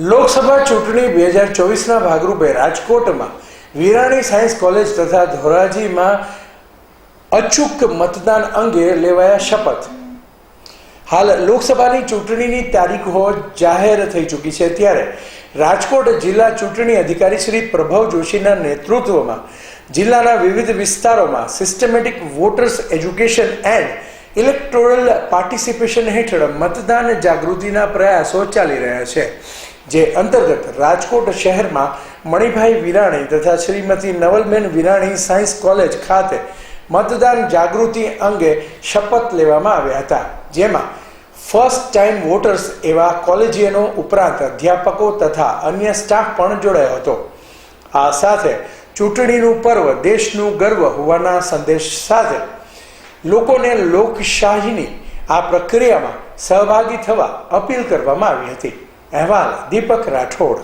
લોકસભા ચૂંટણી બે હજાર ચોવીસના ભાગરૂપે રાજકોટમાં વિરાણી સાયન્સ કોલેજ તથા ધોરાજીમાં અચૂક મતદાન અંગે લેવાયા શપથ. હાલ લોકસભાની ચૂંટણીની તારીખો જાહેર થઈ ચૂકી છે. ત્યારે રાજકોટ જિલ્લા ચૂંટણી અધિકારી શ્રી પ્રભવ જોશીના નેતૃત્વમાં જિલ્લાના વિવિધ વિસ્તારોમાં systematic voters education and electoral participation હેઠળ મતદાન જાગૃતિના પ્રયાસો ચાલી રહ્યા છે. જે અંતર્ગત રાજકોટ શહેરમાં મણિભાઈ વિરાણી તથા શ્રીમતી નવલબેન વિરાણી સાયન્સ કોલેજ ખાતે મતદાન જાગૃતિ અંગે શપથ લેવામાં આવ્યા હતા, જેમાં ફર્સ્ટ ટાઈમ વોટર્સ એવા કોલેજિયનો ઉપરાંત અધ્યાપકો તથા અન્ય સ્ટાફ પણ જોડાયો હતો. આ સાથે ચૂંટણીનું પર્વ દેશનું ગર્વ હોવાના સંદેશ સાથે લોકોને લોકશાહીની આ પ્રક્રિયામાં સહભાગી થવા અપીલ કરવામાં આવી હતી. અહેવાલ દીપક રાઠોડ